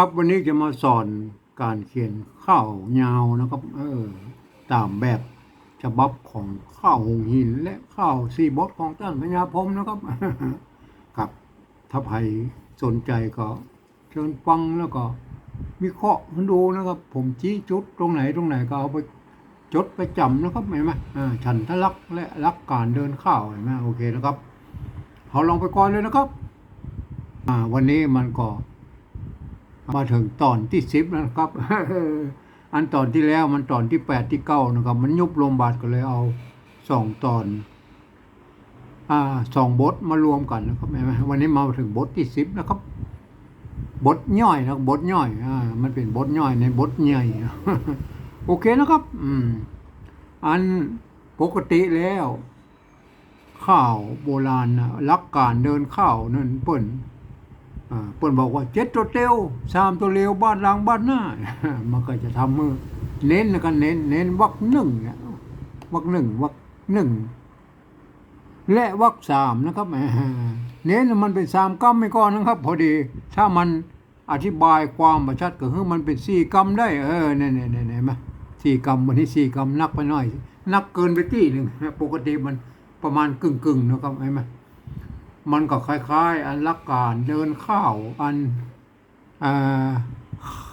ครับวันนี้จะมาสอนการเขียนข้าวยาวนะครับ เออ ตามแบบฉบับของข้าวหงหิน และข้าวซีบดของท่านพญาพรมนะครับ ครับถ้าใครสนใจก็เชิญฟังแล้วก็วิเคราะห์มันดูนะครับ ผมชี้จุดตรงไหนตรงไหนก็เอาไปจดไปจำนะครับเห็นไหมอ่าฉันทลักและลักการเดินข้าวเห็นไหมโอเคนะครับ เอาลองไปก่อนเลยนะครับ อ่า วันนี้มันก็ มาถึงตอนที่สิบนะครับ อันตอนที่แล้วมันตอนที่แปดที่เก้านะครับ มันยุบลมบาดก็เลยเอาสองตอนอ่าสองบทมารวมกันนะครับไหมวันนี้มาถึงบทที่สิบนะครับ บทย่อยนะบทย่อยอ่ามันเป็นบทย่อยในบทใหญ่โอเคนะครับ อืม อันปกติแล้วข้าวโบราณนะลักการเดินข้าวนั่นเปิ้น เปิ้นบอกว่าเจ็ดตัวเตียวสามตัวเร็วบ้านหลังบ้านหน้า มันก็จะทำมือเน้นแล้วกันเน้นเน้นวักหนึ่งเนี่ยวักหนึ่งวักหนึ่งและวักสามนะครับเน้นมันเป็นสามกรรมไม่ก่อนนะครับ พอดี ถ้ามันอธิบายความประชัดก็คือมันเป็นสี่กรรมได้ เออเนี่ยเนี่ยเนี่ยเนี่ยมาสี่กรรมวันนี้สี่กรรมนักไปหน่อย นักเกินไปที่หนึ่งปกติมันประมาณกึ่งกึ่งนะครับเห็นไหม มันก็คล้าย ๆ อันลักการเดินข้าวอันอ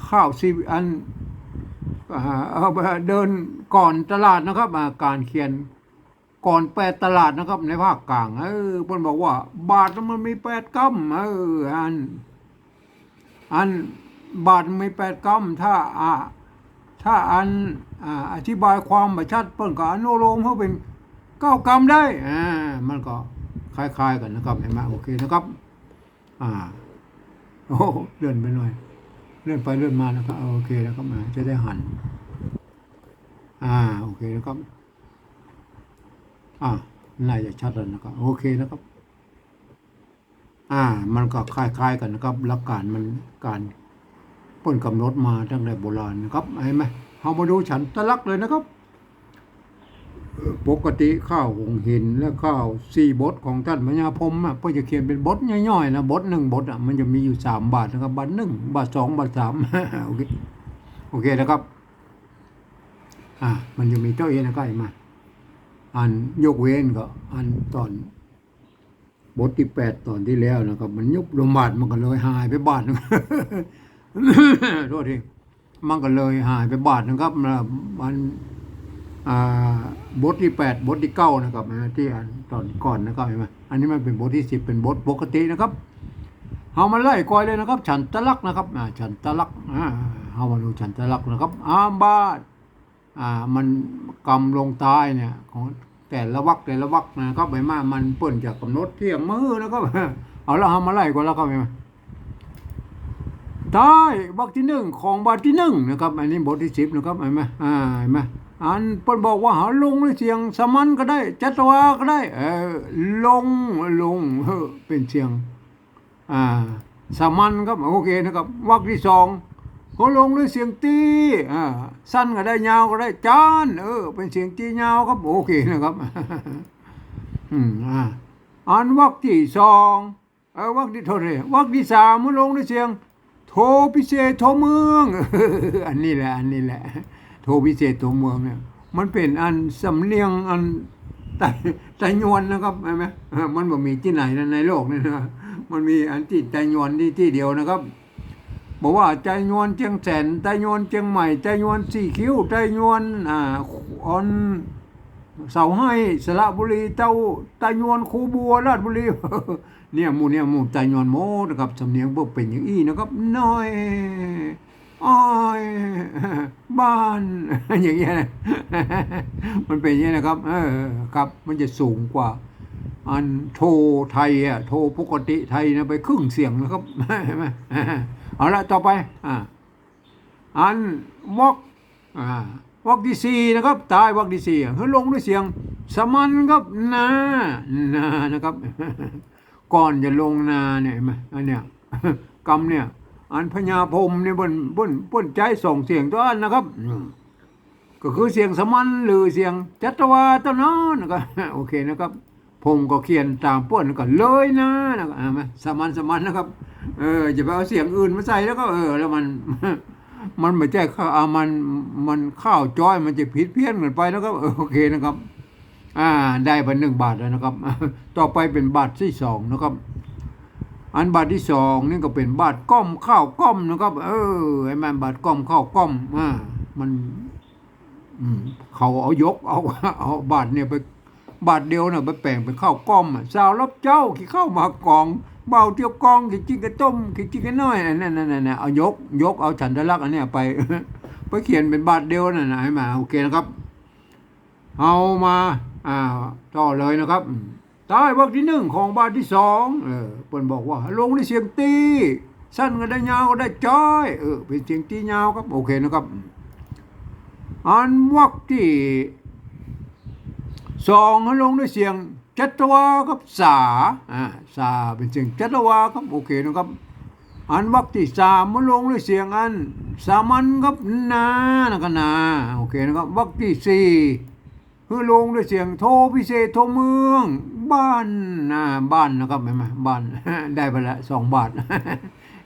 ข้าวซีอันเดินก่อนตลาดนะครับาการเขียนก่อนแปดตลาดนะครับ ในภาคกลางเออเพิ่นบอกว่า บาทมันมีแปดกำเอออัน อันบาทมีแปดกำถ้าอ่าถ้าอันอ่าอธิบายความประชัดเปิ้นก็อนุโลมเขาเป็นเก้ากำได้อ่ามันก็ คล้าย ๆ กันนะครับเห็นไหมโอเคนะครับ อ่าโอ้เลื่อนไปหน่อยเลื่อนไปเลื่อนมานะครับเอาโอเคนะครับมาจะได้หันอ่าโอเคนะครับอ่าน่าจะชัดแล้วนะครับโอเคนะครับ อ่า มันก็คล้ายๆกันนะครับหลักการมันการป้นกำหนดมาตั้งแต่โบราณนะครับเห็นไหมเรามาดูฉันตะลักเลยนะครับ ปกติข้าวหงหินและข้าวสี่บทของท่านพญาพรมอะเพื่อจะเขียนเป็นบทย่อยๆนะบทหนึ่งบทอะมันจะมีอยู่สามบาทนะครับบาทหนึ่งบาทสองบาทสามโอเคโอเคนะครับ อ่า มันจะมีเจ้าเอ็นนะครับเห็นไหมาอันยกเว้นก็ อันตอน บทที่แปดตอนที่แล้วนะครับ มันยุบลมบาทมันก็เลยหายไปบาทนึงโทษทีมันก็เลยหายไปบาทนะครับมัน บทที่แปดบทที่เก้านะครับที่อ่านตอนก่อนนะครับเห็นไหมอันนี้มันเป็นบทที่สิบเป็นบทปกตินะครับเอามาไล่กอยเลยนะครับ ฉันตะลักนะครับฉันตะลักเอามาดูฉันตะลักนะครับอาบาดอ่ามันกำลงตายเนี่ยของแต่ละวักแต่ละวักนะครับไปมามันเปิ่นจากกำหนดเที่ยงมือนะครับเอาและเอามาไล่ก่อนแล้วครับเห็นไหมใต้บทที่หนึ่งของบทที่หนึ่งนะครับ อันนี้บทที่สิบนะครับเห็นไหมอ่าเห็นไหม อันเพิ่นบอกว่าหาลงในเสียงสมันก็ได้ จัตวาก็ได้ เออลงลงเฮ้อเป็นเสียง อ่า สมันครับโอเคนะครับวรรคที่สองเขาลงด้วยเสียงตีอ่าสั้นก็ได้ยาวก็ได้จานเออ เป็นเสียงตียาวครับโอเคนะครับอืมอ่าอันวรรคที่สองเออวรรคที่เท่าไหร่วรรคที่สามมันลงด้วยเสียง โทพิเศษโทเมืองอันนี้แหละอันนี้แหละ โทพิเศษโทเมืองเนี่ยมันเป็นอันสำเนียงอันไตไตยวนนะครับใช่ไหมมันบ่มีที่ไหนในโลกนี่นะมันมีอันที่ไตยวนที่ที่เดียวนะครับบอกว่าใจยวนเชียงแสนใจยวนเชียงใหม่ใจยวนสี่คิ้วใจยวนอ่าออนเสาให้สระบุรีเต้าใจยวนคูบัวราชบุรีเนี่ยหมูเนี่ยหมูใจยวนโมนะครับสำเนียงพวกเป็นอย่างอี้นะครับน้อย อ้อยบ้านอย่างเงี้ยนะมันเป็นอย่างเงี้ยนะครับ เออครับมันจะสูงกว่า อันโทรไทยอะโทรปกติไทยนะไปครึ่งเสียงนะครับเห็นไหมเอาละต่อไปอ่าอันวอกอ่าวอกที่สี่นะครับตายวอกที่สี่เฮ้ลงด้วยเสียง สมันครับนานานะครับ ก่อนจะลงนาเนี่ยเห็นไหมอันเนี้ยกรรมเนี่ย อันพญาพรมเนี่ยบนบนบนใจส่งเสียงตัวอันนะครับก็คือเสียงสมันหรือเสียงจัตวาตวนอนนะครับโอเคนะครับพผมก็เขียนตามป้วนก็เลยนะนะครับอ่ามาสมันสมันนะครับ เออจะไปเอาเสียงอื่นมาใส่แล้วก็เออ แล้วมัน มันไม่ใช่ข้าวอ่ามันมันข้าวจ้อยมันจะผิดเพี้ยนกันไปแล้วก็โอเคนะครับ อ่า ได้ไปหนึ่งบาทแล้วนะครับ ต่อไปเป็นบาทที่สองนะครับ อันบาทที่สองนี่ก็เป็นบาทก้อมข้าวก้อมนะครับ เออไอ้มันบาทก้อมข้าวก้อมอ่ามันอืมเขาเอายกเอาเอาบาทเนี่ยไปบาทเดียวน่ะไปแปลงเป็นข้าวก้อมสาวรับเจ้าขี้เข้ามากองเบาเตียวกองขี้จิ้งกระต้มขี้จิ้งกระน้อยอันนั่นนั่นนั่นเอายกยกเอาฉันทะลักอันเนี้ยไปไปเขียนเป็นบาทเดียวน่ะนะให้มาโอเคนะครับ เอามาอ่าต่อเลยนะครับ อืมใต้วรรคที่หนึ่งของบาทที่สองเออเปิ้นบอกว่า ลงในเสียงตี สั้นก็ได้ยาวก็ได้จ้อยเออเป็นเสียงตียาวครับโอเคนะครับอันวรรคที่สองให้ลงด้วยเสียงจัตวาครับสาอ่าสาเป็นเสียงจัตวาครับโอเคนะครับ อันวรรคที่สามมาลงด้วยเสียงอันสามัญครับนานะครับนาโอเคนะครับวรรคที่สี่ คือลงด้วยเสียงโทพิเศษโทเมือง บ้านนะบ้านนะครับเห็นไหมบ้านได้ไปละสองบาท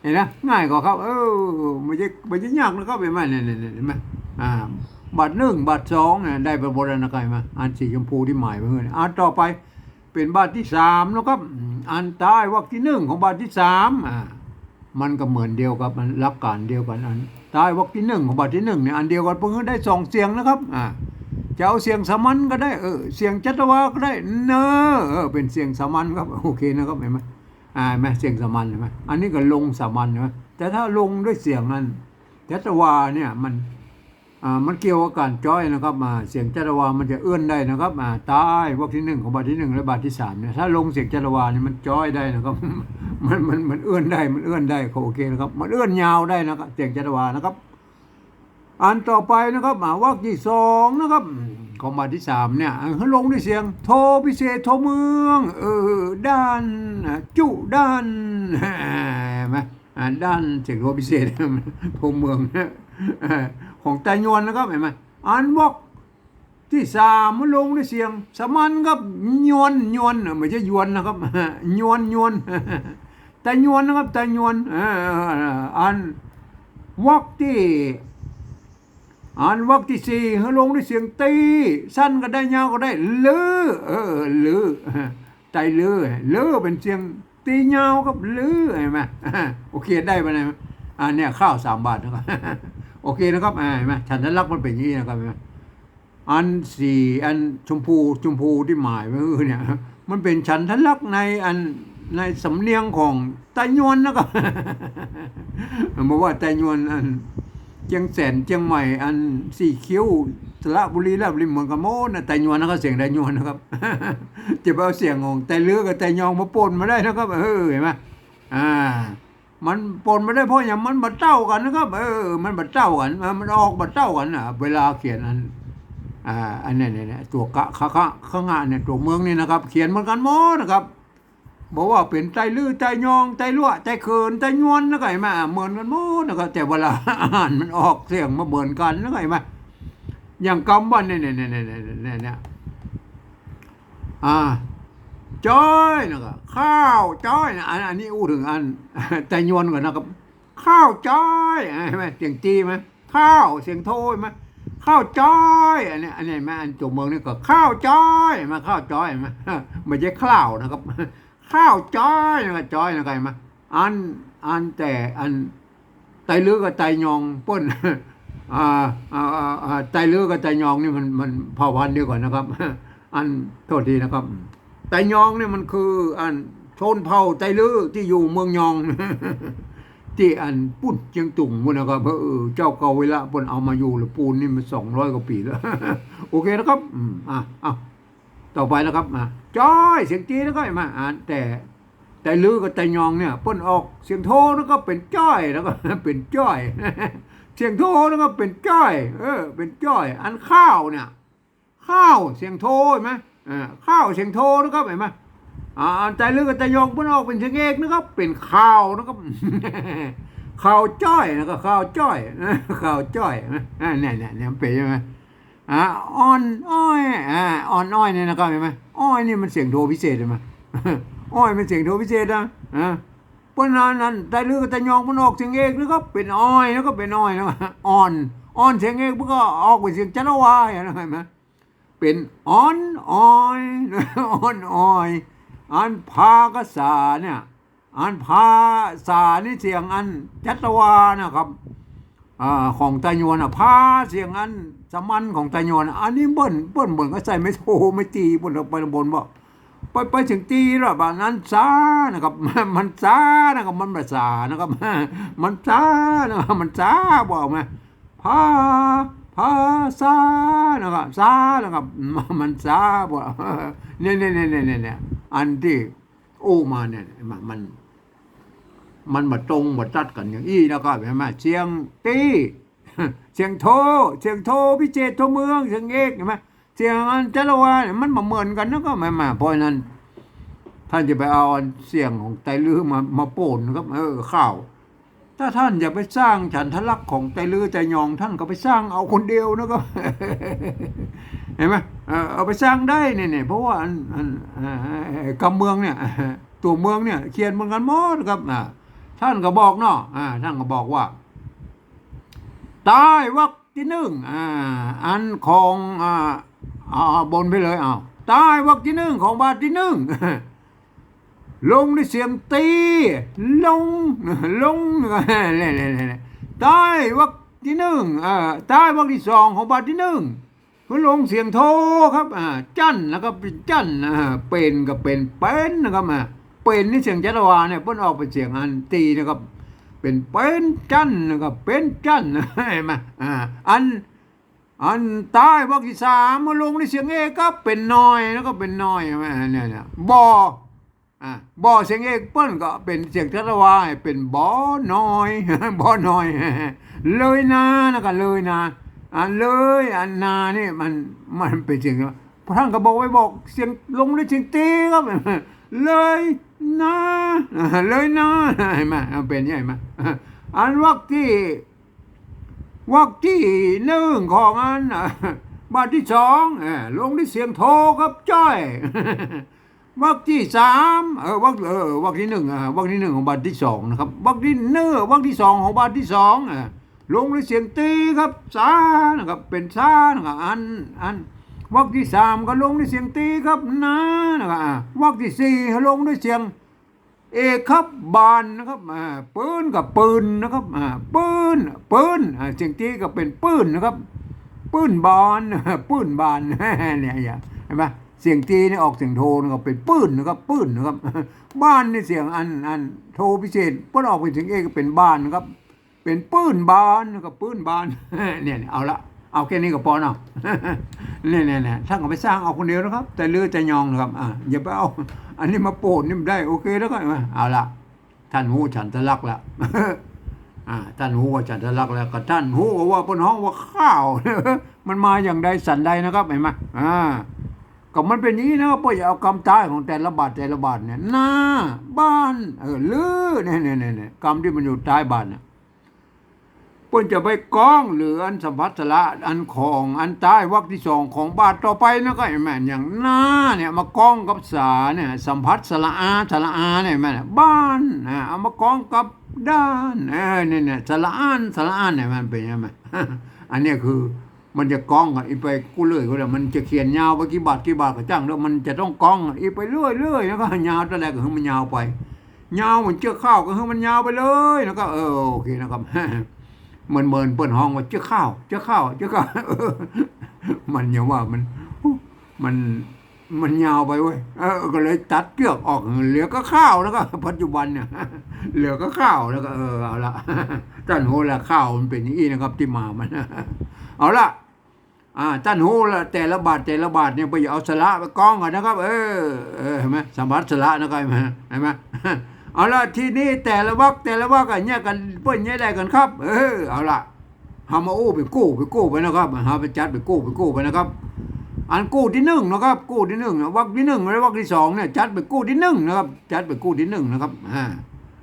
เห็นนะง่ายกว่าครับ เออไม่ใช่ไม่ใช่ยากนะครับเห็นไหมเนี่ยเนี่ยเนี่ยเห็นไหมอ่าบาทหนึ่งบาทสองเนี่ยได้ไปบนนั้นนะครับเห็นไหมอันสีชมพูที่หมายไว้เพื่อนอันต่อไปเป็นบาทที่สามนะครับอันใต้วรรคที่หนึ่งของบาทที่สามอ่ามันก็เหมือนเดียวกับมันรักการเดียวกันอันใต้วรรคที่หนึ่งของบาทที่หนึ่งเนี่ยอันเดียวกันเพิ่งได้สองเสียงนะครับอ่า จะเอาเสียงสามัญก็ได้เออเสียงจัตวาก็ได้เนอเออเป็นเสียงสามัญครับโอเคนะครับเห็นไหมอ่านไหมเสียงสามัญเห็นไหมอันนี้ก็ลงสามัญเห็นไหมแต่ถ้าลงด้วยเสียงนั้นจัตวาเนี่ยมันอ่ามันเกี่ยวกับการจ้อยนะครับมาเสียงจัตวามันจะเอื้อนได้นะครับอ่าใต้วรรคที่หนึ่งของบาทที่หนึ่งและบาทที่สามเนี่ยถ้าลงเสียงจัตวาเนี่ยมันจ้อยได้นะครับ มันมันมันเอื้อนได้มันเอื้อนได้โอเคนะครับมันเอื้อนยาวได้นะครับเสียงจัตวานะครับ อันต่อไปนะครับหมาวรรคที่สองนะครับของบาทที่สามเนี่ยให้ลงด้วยเสียง โทพิเศษโทเมือง เออด้านจุด้านไหมอ่าด้านเสียงโทพิเศษโทเมืองของไตยวนนะครับเห็นไหมอันวรรคที่สามมันลงด้วยเสียง สมันครับยวนยวนเออไม่ใช่ยวนนะครับยวนยวนแต่ยวนนะครับแต่ยวนอันวรรคที่ อ่านวรรคที่สี่ให้ลงด้วยเสียงตี สั้นก็ได้ยาวก็ได้ลือเออลือใจลือลือเป็นเสียงตียาวกับลือเห็นไหมโอเคได้ไปไหนอันเนี้ยข้าวสามบาทนะครับโอเคนะครับอ่าเห็นไหมฉันทลักษณ์มันเป็นอย่างนี้นะครับเห็นไหมอันสี่อันชมพูชมพูที่หมายไว้คือเนี่ยมันเป็นฉันทลักษณ์ในอันในสำเนียงของไตยวนนะครับบอกว่าไตยวนอัน เจียงแสนเจียงใหม่อันสี่คิ้วสระบุรีและบุรีเมืองกะโมนะแต่ยวนนะครับเสียงแต่ยวนนะครับจะไปเอาเสียงของแต่เลือกับแต่ยองมาปนมาได้นะครับเออเห็นไหมอ่า มันปนมาได้เพราะอย่างมันบัดเต้ากันนะครับเออ มันบัดเต้ากันมันออกบัดเต้ากันอะเวลาเขียนอันอ่าอันนี้เนี่ยเนี่ยตัวกะคะคะข้างหน้าเนี่ยตัวเมืองนี่นะครับ เขียนเหมือนกันหมดนะครับ บอกว่าเป็นไตลื้อไตยองไตลั่วไตเขินไตยวนนะไก่มาเหมือนกันหมดนะครับแต่เวลาอ่านมันออกเสียงมาเหมือนกันนะไก่มาอย่างคำว่าเนี่ยเนี่ยเนี่ยเนี่ยเนี่ยเนี่ยอ่าจ้อยนะครับข้าวจ้อยนะอันอันนี้อู้ถึงอันไตยวนก่อนนะครับ ข้าวจ้อยใช่ไหมเสียงจีไหมข้าวเสียงโทยไหมข้าวจ้อยอันนี้อันนี้มาอันตัวเมืองนี่ก็ข้าวจ้อยมาข้าวจ้อยมาไม่ใช่ข้าวนะครับ ข้าวจ้อยนะจ้อยนะครมาอันอันแต่อันไตลือกับไตยองป้นอ่าอ่าอ่าไตลือกับไตยองนี่มันมันเผ่าพันเดียวกันนะครับ อันโทษทีนะครับไตยองเนี่ยมันคือ อันชนเผ่าไตลือที่อยู่เมืองยอง ที่อันปุ้นเจียงตุ่งมุนนะครับเออเจ้าเก่าเวลาปนเอามาอยู่หรือปูนนี่มันสองร้อยกว่าปีแล้ว โอเคนะครับ อะอะ ต่อไปนะครับมาจ้อยเสียงจีแล้วก็มาอ่านแต่แต่ลือกับแต่ยองเนี่ยป้นออกเสียงโทแล้วก็เป็นจ้อยแล้วก็เป็นจ้อย เสียงโทแล้วก็เป็นจ้อย เออ เป็นจ้อย อันข้าวเนี่ย ข้าวเสียงโทเห็นไหมอ่าข้าวเสียงโทนะครับเห็นไหมอ่าแต่ลือกับแต่ยองป้นออกเป็นเสียงเอกนะครับเป็นข้าวนะครับข้าวจ้อยนะครับข้าวจ้อยข้าวจ้อยเนี่ยเนี่ยเนี่ยเป็นใช่ไหม อ่าอ่อนอ้อยอ่าอ่อนอ้อยเนี่ยนะครับเห็นไหมอ้อยนี่มันเสียงโทพิเศษเห็นไหมอ้อยมันเสียงโทพิเศษนะอ่าเพราะนั้นนั้นแต่ลือแต่ยองมันออกเสียงเอกแล้วก็เป็นอ้อยแล้วก็เป็นอ้อยนะอ่อนอ่อนเสียงเอกมันก็ออกเป็นเสียงจันวาอย่างนั้นเห็นไหมเป็นอ่อนอ้อยอ่อนอ้อยอันพากษาเนี่ยอันพาสานี่เสียงอันจัตวานะครับอ่าของตายวนอะพาเสียงอัน สมันของตายวนอันนี้เบิ้นเบิ้นเบิ้นก็ใส่ไม่โทไม่ตีบนไปบนบ่ไปไปถึงตีแล้วแบบนั้นซานะครับ มันซานะครับมันภาษานะครับมันซานะครับมันซาบอกไหมพาพาซานะครับซานะครับมันซาบอกเนี่ยเนี่ยเนี่ยเนี่ยเนี่ยอันที่โอ้มาเนี่ยมันมันมันมาตรงมาตัดกันอย่างอี้นะครับเห็นไหมเสียงตี เสียงโทเสียงโทพิเศษโทเมืองเสียงเอกเห็นไหมเสียงอันจารวาเนี่ยมันมาเหมือนกันนะก็ไม่มาเพราะนั้น ท่านจะไปเอาเสียงของไตรลือมามาโป่นครับเออข้าว ถ้าท่านอยากไปสร้างฉันทลักษ์ของไตรลือใจยองท่านก็ไปสร้างเอาคนเดียวนะครับเห็นไหมเออเอาไปสร้างได้เนี่ยเพราะว่าอันอันกำเมืองเนี่ยตัวเมืองเนี่ยเขียนเหมือนกันหมดครับท่านก็บอกเนาะท่านก็บอกว่า ตายวักที่หนึ่งอ่าอันของอ่าอาเอาบนไปเลยเอาตายวักที่หนึ่งของบาทที่หนึ่งลงด้วยเสียงตีลงลงเนี่ยเนี่ยตายวักที่หนึ่งอ่าตายวักที่สองของบาทที่หนึ่งก็ลงเสียงโทครับอ่าจันแล้วก็เป็นจันอ่าเป็นก็เป็นเป็นนะครับอ่าเป็นนี่เสียงจัตวาเนี่ยเพิ่นออกเป็นเสียงอันตีนะครับ เป็นเป็นจันนะครับเป็นจันเห็นไหมอ่าอันอันใต้วักที่สามมาลงในเสียงเอกก็เป็นน้อยแล้วก็เป็นน้อยใช่ไหมเนี่ยเนี่ยบออ่าบอเสียงเอกเปิ้นก็เป็นเสียงทัตวายเป็นบอน้อยบอน้อย เลยนานะก็เลยนาอันเลยอันนานี่มันมันเป็นเสียงพระท่านก็บอกไว้บอกเสียงลงในเสียงตีครับเลย นาเลยนาเห็นไหมเอาเป็นย่างไหมอันวักที่วักที่หนึ่งของอันน่ะบาทที่สองเออลงด้วยเสียงโทครับจ้อยวักที่สามเออวักเออวักที่หนึ่งอะวักที่หนึ่งของบาทที่สองนะครับวักที่เนื้อวักที่สองของบาทที่สองอะลงด้วยเสียงตีครับซานะครับเป็นซานะครับอันอัน วักที่สามก็ลงด้วยเสียงตีครับนะนะครับวักที่สี่ลงด้วยเสียงเอกครับบานนะครับอ่าปืนกับปืนนะครับอ่าปืนปืนเสียงตีก็เป็นปืนนะครับปืนบานปืนบานเนี่ยอย่าเห็นไหมเสียงตีนี่ออกเสียงโทนะครับเป็นปืนนะครับปืนนะครับ บ้านนี่เสียงอันอันโทพิเศษเพิ่นออกเป็นเสียงเอก็เป็นบ้านนะครับ เป็นปืนบานนะครับปืนบานเนี่ยเอาละ เอาแค่นี้ก็พอเนาะเนี่ยเนี่ยเนี่ยท่านก็ไปสร้างเอาคนเดียวนะครับ แต่ลือแต่ยองนะครับอ่าอย่าไปเอา อันนี้มาโปดนี่มันได้โอเคแล้วก็เอาละท่านหูฉันทะลักละอ่าท่านหูว่าฉันทะลักแล้วก็ท่านหูว่าบนห้องว่าข้าว มันมาอย่างใดสันใดนะครับเห็นไหมอ่าก็มันเป็นนี้นะพ่ออย่าเอากรรมตายของแต่ละบาทแต่ละบาทเนี่ยหน้าบ้านเออลือเนี่ยเนี่ยเนี่ยกรรมที่มันอยู่ใต้บ้านเนี่ย เพิ่นจะไปกองหรืออันสัมพัทละอันของอันใต้วรรคที่สองของบาทต่อไปนะก็เห็นไหมอย่างหน้าเนี่ยมาก้องกับสาเนี่ยสัมพัทสละอาสละอาเนี่ยเห็นไหมเนี่ยบ้านนะเอามาก้องกับด้านเออเนี่ยเนี่ยสละอานสละอานเนี่ยมันเป็นยังไงอันนี้คือมันจะกองอีไปกูเลื่อยก็ได้มันจะเขียนยาวไปกี่บาทกี่บาทก็จ้างแล้วมันจะต้องกองอีไปเรื่อยเรื่อยแล้วก็ยาวแต่แรกก็คือมันยาวไปยาวเหมือนเจือข้าวก็คือมันยาวไปเลยแล้วก็เออโอเคนะครับ เหมือนเมินเปิ้นห้องว่าเจ้าข้าวเจ้าข้าวเจ้าข้าวมันอย่างว่ามัน มันมันยาวไปเว้ยเออก็เลยตัดเชือกออกเหลือก็ข้าวแล้วก็ปัจจุบันเนี่ยเหลือก็ข้าวแล้วก็เออเอาละท่านโหละข้าวมันเป็นอย่างนี้นะครับ ที่มามัน เอาละอ่าท่านโหละแต่ละบาทแต่ละบาทเนี่ยไปเอาสละไปกองกันนะครับ เออเออเห็นไหมสมบัติสละนะครับเห็นไหม เอาละทีนี้แต่ละวักแต่ละวักกันเนี่ยกันเปิ้นเนี่ยได้กันครับ เออเอาละหามาอู้ไปกู้ไปกู้ไปนะครับหาไปจัดไปกู้ไปกู้ไปนะครับ อันกู้ที่หนึ่งนะครับ กู้ที่หนึ่งนะวักที่หนึ่งและวักที่สองเนี่ยจัดไปกู้ที่หนึ่งนะครับ จัดไปกู้ที่หนึ่งนะครับอ่า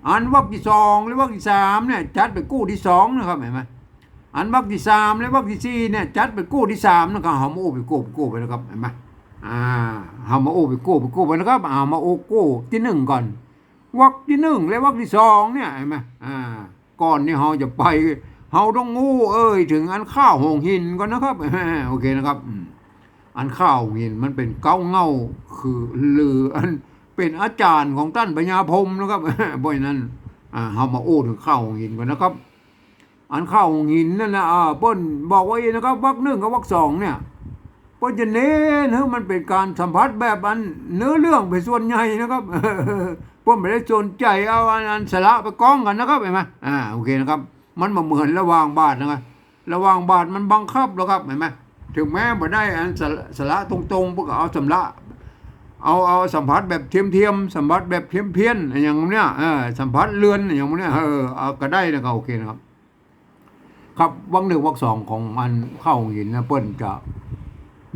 อันวักที่สองหรือวักที่สามเนี่ยจัดไปกู้ที่สองนะครับเห็นไหมอันวรรคที่สามและวรรคที่สี่เนี่ยจัดเป็นกู้ที่สามนะครับเฮามาโอ้ไปกู้ไปกู้ไปนะครับเห็นไหมอ่าเฮามาโอ้ไปกู้ไปกู้ไปนะครับเอามาโอ้กู้ที่หนึ่งก่อน วรรคที่หนึ่งและวรรคที่สองเนี่ยเห็นไหมอ่าก่อนนี่เฮาจะไปเฮาต้องงูเอ้ยถึงอันข้าวหงหินก่อนนะครับโอเคนะครับอันข้าวหงหินมันเป็นเก้าเงาคือลืออันเป็นอาจารย์ของท่านปัญญาพรมนะครับบ่อยนั้นอ่าเฮามาโอ้ถึงข้าวหงหินก่อนนะครับ อันข้าวหงหินนั่นนะอ่าเปิ้นบอกไว้นะครับวรรคหนึ่งกับวรรคสองเนี่ยเปิ้นจะเน้นให้มันเป็นการสัมผัสแบบอันเนื้อเรื่องเป็นส่วนใหญ่นะครับ เปิ้นไม่ได้สนใจเอาอันอันสระไปกองกันนะครับเห็นไหมอ่าโอเคนะครับ มันมาเหมือนระวางบาทนะครับระวางบาทมันบังคับแล้วครับเห็นไหมถึงแม้บ่ได้อันสระสระตรงๆพวกเอาสำระเอาเอาสัมผัสแบบเทียมเทียมๆสัมผัสแบบเพี้ยนเพี้ยนๆอย่างเนี้ยเออสัมผัสเลือนอย่างเนี้ยเออเอาก็ได้นะครับโอเคนะครับ ครับวักหนึ่งวักสองของมันเข้าหินนะเปิ้นจะ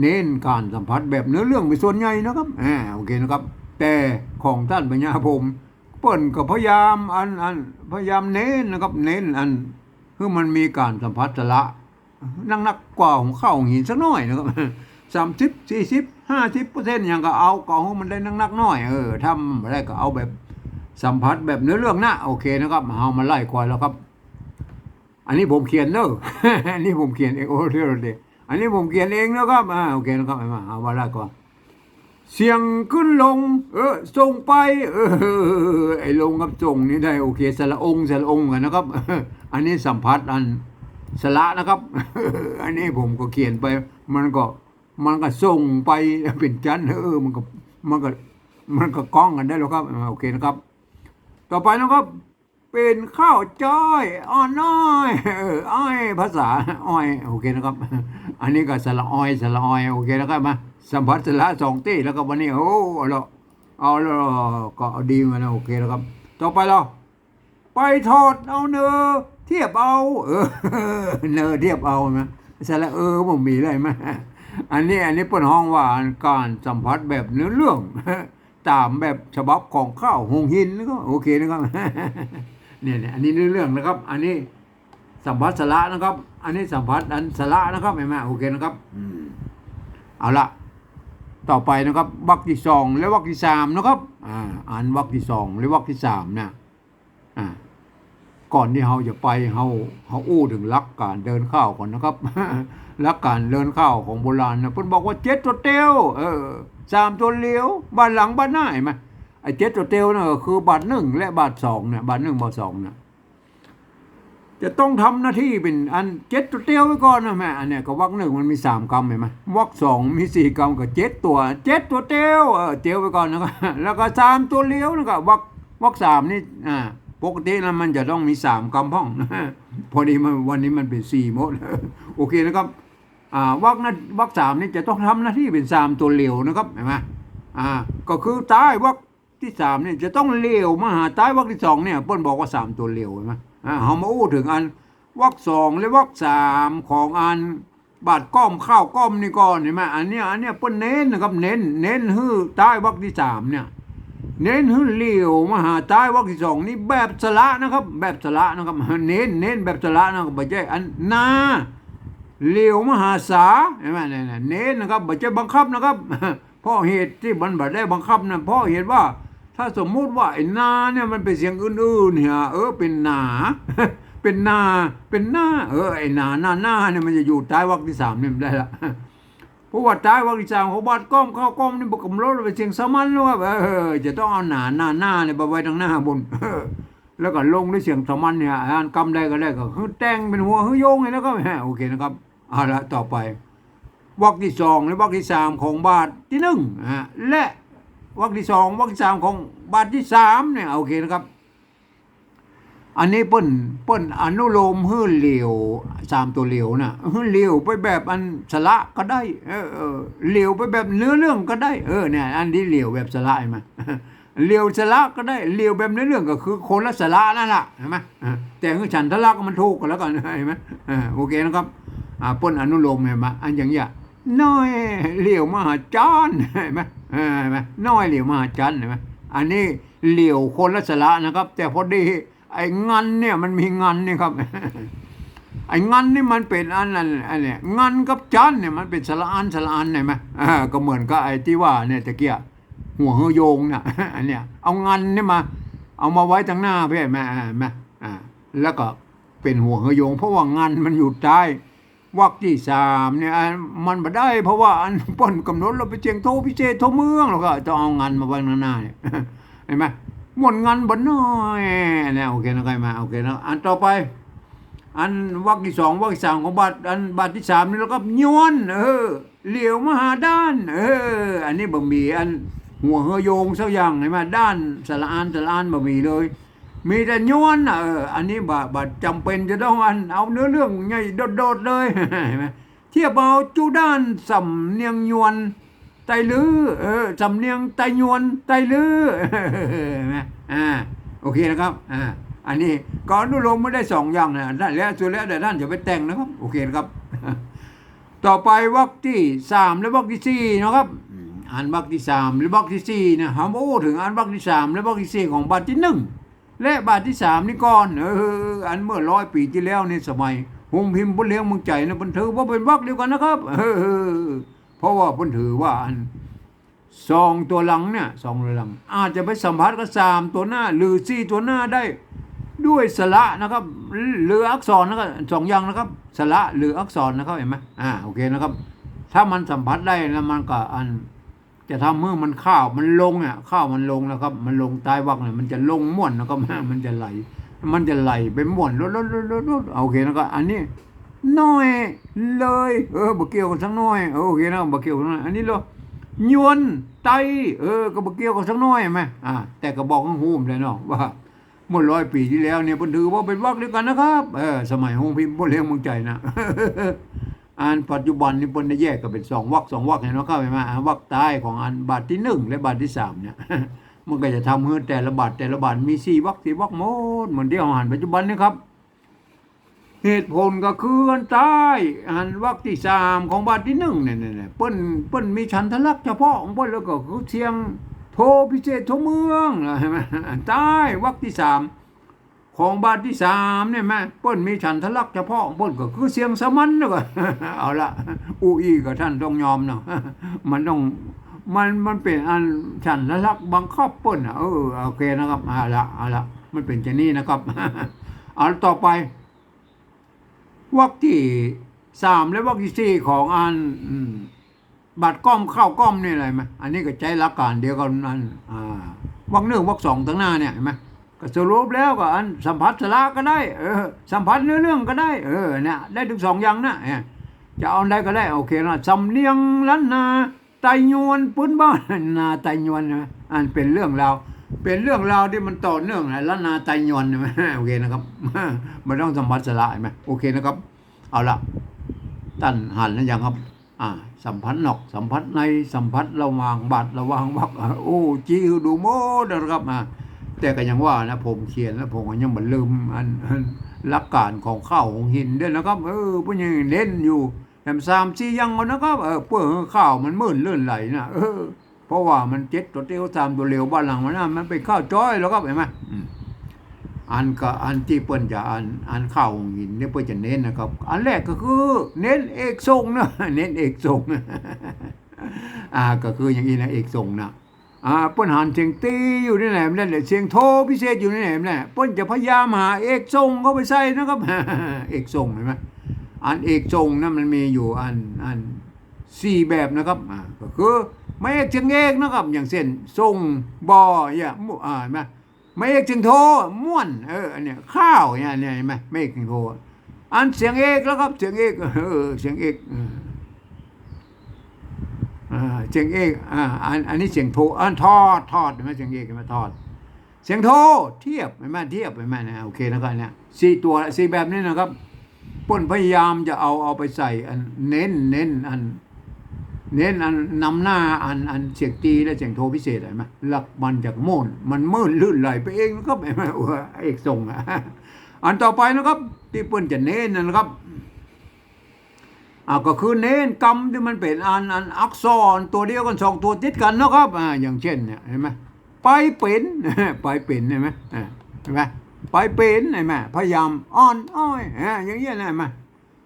เน้นการสัมผัสแบบเนื้อเรื่องเป็นส่วนใหญ่นะครับอ่าโอเคนะครับ แต่ของท่านปัญญาพรมเปิ้นก็พยายามอันอันพยายามเน้นนะครับเน้นอันคือมันมีการสัมผัสละนักนักกว่าของเข้าหินสักหน่อยนะครับสามสิบสี่สิบห้าสิบเปอร์เซ็นต์ยังก็เอาก็ของมันได้นักนักหน่อยเออทำอะไรก็เอาแบบสัมผัสแบบเนื้อเรื่องนะโอเคนะครับเอามาไล่ควายแล้วครับ อันนี้ผมเขียนเนอะอันนี้ผมเขียนเองโอ้เรื่องเดียอันนี้ผมเขียนเองนะครับอ่าโอเคนะครับมาเอามาละก่อน เสียงขึ้นลง เออส่งไป เออไอ้ลงกับส่งนี่ได้โอเคสละองสละองกันนะครับ อันนี้สัมผัสอันสละนะครับ อันนี้ผมก็เขียนไป มันก็มันก็ส่งไปเป็นจันเออมันก็มันก็มันก็กล้องกันได้แล้วครับโอเคนะครับ ต่อไปนะครับ เป็นข้าวจ้อยอ่อนน้อยเอออ้อยภาษาอ้อยโอเคนะครับ อันนี้ก็สละอ้อยสละอ้อยโอเคนะครับมา สัมผัสสละสองตีแล้วก็วันนี้โอ้เอาละเอาละก็เอาดีมานะโอเคนะครับ ต่อไปเรา ไปทอดเอาเนอเทียบเอา เออเนอเทียบเอาไหมสละเออผมมีได้ไหมอันนี้อันนี้เป็นห้องว่าการสัมผัสแบบเนื้อเรื่องตามแบบฉบับของข้าวหงหินนะครับโอเคนะครับเนี่ยเนี่ยอันนี้เรื่องนะครับ อันนี้สัมผัสสละนะครับ อันนี้สัมผัสอันสละนะครับเห็นไหมโอเคนะครับอืมเอาละ ต่อไปนะครับวรรคที่สองและวรรคที่สามนะครับอ่าอ่านวรรคที่สองและวรรคที่สามเนี่ยอ่าก่อนที่เราจะไปเราเราอู้ถึงหลักการเดินข้าวก่อนนะครับหลักการเดินข้าวของโบราณนะเพิ่นบอกว่าเจ็ดตัวเตียวเออสามตัวเลี้ยวบ้านหลังบ้านหน้าเห็นไหมไอ้เจ็ดตัวเตียวน่ะคือ บาทหนึ่งและบาทสองเนี่ยบาทหนึ่งบาทสองเนี่ย จะต้องทำหน้าที่เป็นอันเจ็ดตัวเตียวไว้ก่อนนะแม่อันเนี้ยก็วรรคหนึ่งมันมีสามคำเห็นไหมวรรคสองมีสี่คำก็เจ็ดตัวเจ็ดตัวเตียวเออเตียวไว้ก่อนนะครับแล้วก็สามตัวเลี้ยวนะครับวรรควรรคสามนี่อ่าปกติแล้วมันจะต้องมีสามกำพ่องนะพอดีมันวันนี้มันเป็นสี่หมดโอเคนะครับอ่าวักนั้นวักสามนี่จะต้องทำหน้าที่เป็นสามตัวเหลวนะครับเห็นไหมอ่าก็คือท้ายวักที่สามเนี่ยจะต้องเหลวมาหาท้ายวักที่สองเนี่ยเปิ้นบอกว่าสามตัวเหลวเห็นไหม เขามาอู้ถึงอันวักสองและวักสามของอันบาดก้อมข้าวก้อมนี่ก่อนเห็นไหมอันเนี้ยอันเนี้ยเปิ้นเน้นนะครับเน้นเน้นฮื้อท้วักที่สามเนี่ยเน้นหื้อเลี้ยวมหาใต้วรรคที่สองนี่แบบสละนะครับ แบบสละนะครับเน้นเน้นแบบสละนะครับไม่ใช่อันนาเลี้ยวมหาสาเห็นไหมเนี่ยเน้นนะครับไม่ใช่บังคับนะครับเพราะเหตุที่มันบัได้บังคับนะเพราะเหตุว่า ถ้าสมมุติว่าไอ้นาเนี่ยมันเป็นเสียงอื่นๆเนี่ยเออเป็นหนา เป็นนา เป็นหน้า เออไอ้นาหน้าหน้าเนี่ยมันจะอยู่ใต้วรรคที่สามเนี่ยมันได้ละเพราะว่าตายวากิจางของบ้านก้อมเข้าก้อมนี่บกกำลดไปเสียงสมันเลยว่าเออจะต้องเอาหนาหน้าหน้าเนี่ยไปไว้ทางหน้าบนแล้วก็ลงด้วยเสียงสมันเนี่ยอ่านกำได้ก็ได้ก็คือแต่งเป็นหัวคือโยงไงแล้วก็โอเคนะครับเอาละต่อไปวรรคที่สองและวรรคที่สามของบาทที่หนึ่งอะและ วรรคที่สองวรรคที่สามของบาทที่สามเนี่ยโอเคนะครับ อันนี้เปิ้นเปิ้นอนุโลมฮื้อเหลียวสามตัวเหลียวนะฮื้อเหลียวไปแบบอันสละก็ได้ เออเหลียวไปแบบเนื้อเรื่องก็ได้เออเนี่ยอันที่เหลียวแบบสละเห็นไหมเหลียวสละก็ได้เหลียวแบบเนื้อเรื่องก็คือคนละสละนั่นแหละเห็นไหมแต่คือฉันทละก็มันถูกกันแล้วกันเห็นไหมโอเคนะครับอ่าเปิ้นอนุโลมเห็นไหมอันอย่างเงี้ย น้อยเหลียวมหาจารย์เห็นไหมเออเห็นไหมน้อยเหลียวมหาจารย์เห็นไหมอันนี้เหลียวคนละสละนะครับ แต่พอดีไอ้งันเนี่ยมันมีงันนี่ครับ ไอ้งันนี่มันเป็นอันนั้นอันนี้งันกับจันเนี่ยมันเป็นสระอันสระอันเห็นไหมก็เหมือนกับไอ้ที่ว่าเนี่ยตะเกียหัวเฮโยงน่ะอันเนี้ยเอางันนี่มา เอามาไว้ทางหน้าเพื่อนไหมอ่าไหมอ่าแล้วก็เป็นหัวเฮโยง เพราะว่างันมันอยู่ใต้ วรรคที่สามเนี่ยมันมาได้ เพราะว่าอันป้นกำหนดเราไปเจียงโทพิเศษโทเมืองเราก็ต้องเอางันมาไว้ทางหน้าเนี่ยเห็นไหมหมดงันบ่น้อยเนี่ยโอเคนะใครมาโอเคนะอันต่อไป อันวรรคที่สองวรรคที่สามของบาทอันบาทที่สามนี่แล้วก็ย้อนเออเหลียวมหาด้าน เออ อันนี้บ่มีอันหัวเฮโยงสักอย่างเห็นไหมด้านสละอานสละอานบ่มีเลย มีแต่ย้อนน่ะเอออันนี้บาบาจำเป็นจะต้องอันเอาเนื้อเรื่องใหญ่โดดๆเลยเห็นไหมเทียบเอาจูด้านสำเนียงยวนไตลือเออสำเนียงไตยวนไตลือเห็นไหมอ่าโอเคนะครับอ่าอันนี้ก่อนอนุโลมไม่ได้สองอย่างนะนั่นแล้วส่วนแล้วแต่ท่านจะไปแต่งนะครับ โอเคนะครับ ต่อไปวรรคที่สามและวรรคที่สี่นะครับอืมอ่านวรรคที่สามและวรรคที่สี่นะฮัมโอ้ถึงอ่านวรรคที่สามและวรรคที่สี่ของบาทที่หนึ่ง และบาทที่สามนี่ก่อนเอออันเมื่อร้อยปีที่แล้วในสมัยหงพิมพ์บนเลี้ยงมืองใจนะบันถือว่าเป็นวรรคเดียวกันนะครับเออเพราะว่าเพิ่นถือว่าอันซองตัวหลังเนี่ยซองตัวหลัง อาจจะไปสัมผัสกับสามตัวหน้า หรือสี่ตัวหน้าได้ ด้วยสระนะครับหรืออักษรนะครับสองอย่างนะครับ สระหรืออักษรนะครับเห็นไหมอ่าโอเคนะครับ ถ้ามันสัมผัสได้แล้วมันก็อัน จะทำเมื่อมันข้าวมันลงเนี่ยข้าวมันลงนะครับ มันลงใต้วักเนี่ยมันจะลงม่วนนะครับมันจะไหล มันจะไหลไปม่วนรดรดรดรดรดโอเคนะครับอันนี้น้อยเลย เออบ่เกี่ยวกันสักน้อยโอเคนะบ่เกี่ยวกันน้อยอันนี้เหรอยวนไตเออก็บเกี่ยวกันสักน้อยไหมอ่าแต่ก็บอกของฮูมเลยเนาะว่าเมื่อร้อยปีที่แล้วเนี่ยเพิ่นถือว่าเป็นวรรคเดียวกันนะครับเออสมัยฮงพิมพ์บ่เลี้ยงเมืองใจนะ อันปัจจุบันนี่เพิ่นได้แยกกันเป็นสองวรรคสองวรรคเห็นเนาะเข้าไปมาอ่าวรรคใต้ของอันบาทที่หนึ่งและบาทที่สามเนี่ยมันก็จะทำให้แต่ละบาทแต่ละบาทมีสี่วรรคสี่วรรคหมดเหมือนที่เราอ่านปัจจุบันนี่ครับ เหตุผลก็คืออันใต้อันวรรคที่สามของบาทที่หนึ่งเนี่ยเนี่ยเนี่ยปิ้นเปิ้นมีฉันทลักษณ์เฉพาะของเปิ้นแล้วก็คือเสียงโทพิเศษโทเมืองนะใช่ไหมอันใต้วรรคที่สาม ของบาทที่สามเนี่ยแม่เปิ้นมีฉันทลักเฉพาะเปิ้นก็คือเสียงสมันนะก็เอาละอูอีก็ท่านต้องยอมเนาะมันต้องมันมันเป็นอันฉันทลักบังคับเปิ้นอะเออโอเคนะครับเอาละเอาละมันเป็นเช่นนี้นะครับเอาต่อไปวรรคที่สามและวรรคที่สี่ของอันบัตรก้อมเข้าก้อมนี่อะไรไหมอันนี้ก็ใช้หลักการเดียวกันอันอ่าวรรคหนึ่งวรรคสองตั้งหน้าเนี่ยเห็นไหม ก็สรุปแล้วก็อันสัมผัสสละก็ได้เออสัมผัสเนื้อเรื่องก็ได้เออเนี่ยได้ถึงสองอย่างนะจะเอาได้ก็ได้โอเคนะสำเนียงล้านนาไตยวนปืนบ้านนาไตยวนนะอันเป็นเรื่องราวเป็นเรื่องราวที่มันต่อเนื่องนะล้านนาไตยวนใช่ไหมโอเคนะครับมันต้องสัมผัสสละเห็นไหมโอเคนะครับ เอาละตั้นหันแล้วยังครับอ่าสัมผัสนอกสัมผัสในสัมผัสระหว่างบัดระหว่างวักโอ้จีดูโมนะครับอ่า แต่ก็ยังว่านะผมเขียนแล้วผมก็ยังบันลืมอันอันหลักการของข้าวของหินด้วยนะครับ เออพวกยังเน้นอยู่แถมสามสี่อยังก่อนนะครับเออเพื่อให้ข้าวมันมื่นเลื่อนไหลนะเออเพราะว่ามันเจ็ดตัวเตียวสามตัวเร็วบ้านหลังมันนะมันเป็นข้าวจ้อยแล้วครับเห็นไหมอืมอันก็อันที่เปิ้นจะอันอันเข้าองค์หินเนี่ยเปิ้นจะเน้นนะครับ อันแรกก็คือ เน้นเอกทรงนะเน้นเอกทรงอ่าก็คืออย่างนี้นะเอกทรงนะ อ่าป้นหันเสียงตีอยู่ในไหนนั่นแหละเสียงโทพิเศษอยู่ในไหนนั่นป้นจะพยายามหาเอกทรงเข้าไปใส่นะครับเอกทรงเห็นไหมอันเอกทรงนั้นมันมีอยู่อันอันสี่แบบนะครับอ่าก็คือไม่เอกเชิงเอกนะครับ อย่างเช่นทรงบออย่างมุอ่าเห็นไหมไม่เอกจึงโทม่วนเอออันเนี้ยข้าวเนี่ยเนี่ยเห็นไหมไม่เอกจึงโทอันเสียงเอกแล้วครับเสียงเอกเออเสียงเอก เอออ่าเสียงเอกอ่าอันอันนี้เสียงโทอันทอดทอดเห็นไหมเสียงเอกเห็นไหมทอด เสียงโทเทียบเห็นไหมเทียบเห็นไหมนะโอเคนะครับเนี่ยสี่ตัวสี่แบบนี้นะครับป้นพยายามจะเอาเอาไปใส่อันเน้นเน้นอัน เน้นอันนำหน้าอันอันเสียงตีและเสียงโทพิเศษเห็นไหมหลักมันจากโม่นมันมื่นลื่นไหลไปเองนะครับเห็ไม่เอกทรงอะอันต่อไปนะครับ ที่เปิ้นจะเน้นนะครับ อ่าก็คือเน้นกรรมที่มันเป็นอันอันอักษรตัวเดียวกันสองตัวติดกันนะครับอ่าอย่างเช่นเนี่ยเห็นไหมไปเป็นไปเป็นเห็นไหมอ่าเห็นไหมไปเป็นไอ้แม่พยายามอ่อนอ้อยฮะอย่างเงี้ยนะไอ้แม่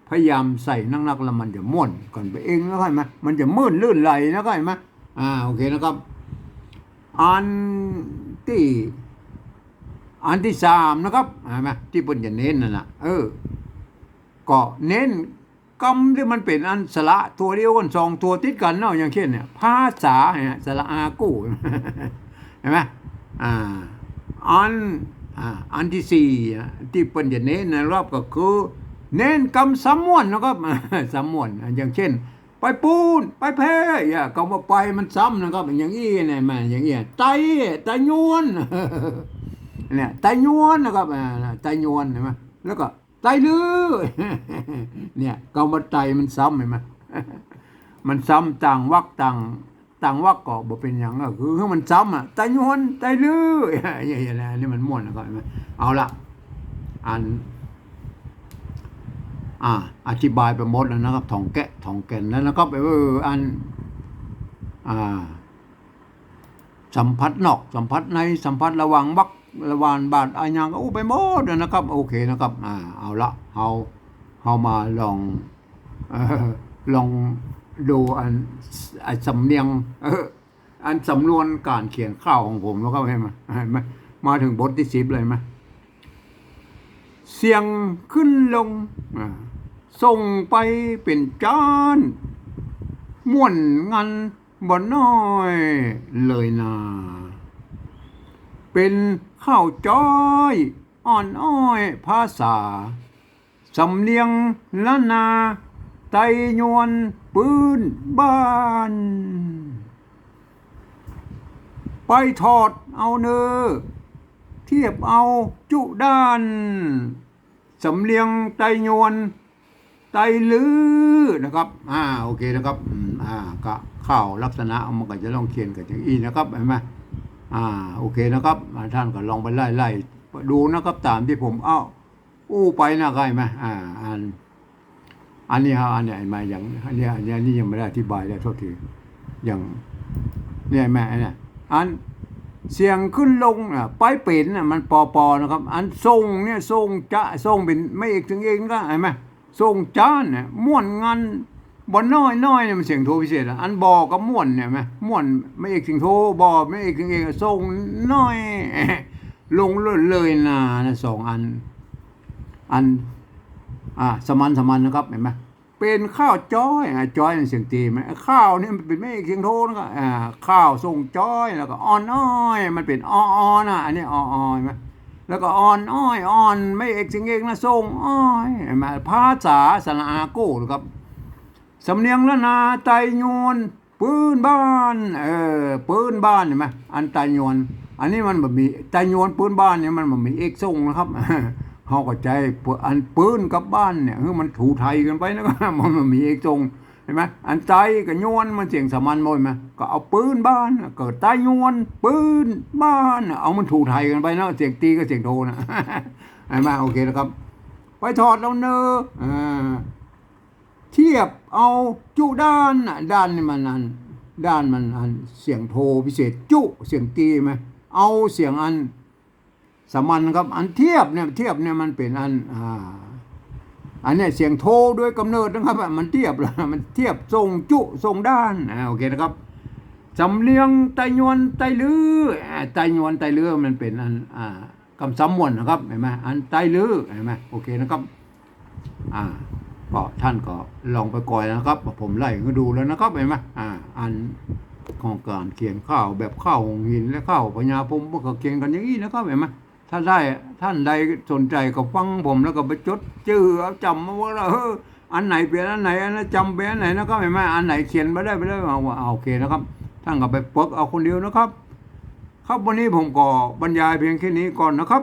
พยายามใส่นักๆแล้วมันจะม่วนก่อนไปเองแล้วก็ไอ้แม่มันจะมื่นลื่นไหลนะก็ไอ้แม่อ่าโอเคนะครับอันที่อันที่สามนะครับเห็นไหมที่เพิ่นจะเน้นนั่นน่ะเออก็เน้น กำที่มันเป็นอันสระตัวเดียวกันสองตัวติดกันเนาะอย่างเช่นเนี่ยภาษาเนี่ยสระอากู้เห็นไหมอ่าอันอ่าอันที่สี่ที่เพิ่นจะเน้นในรับก็คือ เน้นกำสมวนนะครับสมวนอย่างเช่น ไปปูนไปแพ้อย่าก็มาไปมันซ้ำนะครับอย่างนี้เนี่ยมันอย่างเงี้ยไตไตยวนเนี่ยไตยวนนะครับไตยวนเห็นไหมแล้วก็ ไตลือเนี่ยก็มาไตมันซ้ำเห็นไหมมันซ้ำต่างวักต่างต่างวักก็บ่เป็นอย่างก็คือคือมันซ้ำอะไตยวนไตลืออย่างเงี้ยนะนี่มันม่วนนะครับเห็นไหมเอาละอันอ่าอธิบายไปหมดแล้วนะครับทองแกะทองแก่นแล้วนะครับเอออันอ่าสัมผัสนอก สัมผัสในสัมผัสระหว่างบัก ระหว่างบาดอายังก็อู้ไปหมดนะครับ โอเคนะครับ อ่า เอาละเฮาเฮามาลองอลองดูอันอันสำเนียงอันสำนวนการเขียนข้าวของผมแล้วก็ให้มาให้มามาถึงบทที่สิบเลยไหมเสียงขึ้นลงส่งไปเป็นจานม่วนงันบ่น้อยเลยนา เป็นข้าวจ้อยอ่อนอ้อยภาษา สำเนียงละนา ไตยวนปืนบ้าน ไปถอดเอาเนอ เทียบเอาจุด้าน สำเลียงไตยวนไตลือนะครับ อ่า โอเคนะครับ อ่า ก็เข้าลักษณะมันก็จะลองเขียนกันอย่างอีนะครับ เห็นไหม อ่าโอเคนะครับ ท่านก็ลองไปไล่ไล่ดูนะครับตามที่ผมเอ้าอู้ไปนะใครไหมอ่าอันอันนี้ฮะอันนี้ยเห็นไหมอย่างอันนี้อันนี้ยนี่ยังไม่ได้อธิบายเลยโทษทีอย่างเนี่ยแม่เนี่ยอันเสียงขึ้นลงอะไปเป็นน่ะมันปอปอนะครับ อันทรงเนี่ยทรงจะทรงเป็นไม่เอกถึงเองก็เห็นไหมทรงจ้านเนี่ยม่วนงาน บอน้อยน้อยเนี่ยมันเสียงโทพิเศษอะอันบอก็ม่วนเนี่ยไหมม่วนไม่เอกถึงโทบอไม่เอกถึงเองทรงน้อย ลงเลยเลยนานะสองอัน อัน อ่าสมันสมันนะครับเห็นไหมเป็นข้าวจ้อยอ่าจ้อยเป็นเสียงตีไหมข้าวนี่มันเป็นไม่เอกเสียงโทนะครับอ่าข้าวทรงจ้อยแล้วก็อ่อนอ้อยมันเป็นอ้อๆนะอันนี้อ้อนไหมแล้วก็อ่อนอ้อยอ่อน ไม่เอกเสียงเอกนะทรงอ้อยเห็นไหมภาษาสนาอาโก้นะครับ สำเนียงละนาไตยวนปืนบ้านเออปืนบ้านเห็นไหมอันไตยวนอันนี้มันแบบมีไตยวนปืนบ้านเนี่ยมันแบบมีเอกทรงนะครับเขาก็ใจปืนอันปืนกับบ้านเนี่ยคือมันถูไทยกันไปนะมันมันมีเอกทรงเห็นไหมอันใจกับยวนมันเสียงสามัญหมดไหมก็เอาปืนบ้านเกิดใต้ยวนปืนบ้าน เอามันถูไทยกันไปนะเสียงตีกับเสียงโทนะเห็นไหมโอเคนะครับ ไปถอดแล้วเนออ่า เทียบเอาจุด้านน่ะด้านนี่มันอันด้านมันอันเสียงโทพิเศษจุเสียงตีไหมเอาเสียงอันสมัญครับอันเทียบเนี่ยเทียบเนี่ยมันเป็นอันอ่าอันเนี้ยเสียงโทด้วยกำเนิดนะครับอะมันเทียบแล้วมันเทียบทรงจุทรงด้านอ่าโอเคนะครับจำเลียงไตยวนไตลืออ่าไตยวนไตลือมันเป็นอันอ่ากำสำมวนนะครับเห็นไหมอันไตลือเห็นไหมโอเคนะครับอ่า ก็ท่านก็ลองไปก่อยนะครับ ผมไล่ก็ดูแล้วนะครับเห็นไหมอ่า อันของการเขียนข้าวแบบข้าวหงหินและข้าวพญาพมก็เขียนกันอย่างนี้นะครับเห็นไหมถ้าได้ท่านใดสนใจก็ฟังผมแล้วก็ไปจดชื่อเอาจำมาว่าเอออันไหนเป็นอันไหนอันนั้นจำเป็นอันไหนนะครับเห็นไหมอันไหนเขียนไปได้ไปได้เอาเอาโอเคนะครับท่านก็ไปเปึกเอาคนเดียวนะครับ ครับวันนี้ผมก็บรรยายเพียงแค่นี้ก่อนนะครับ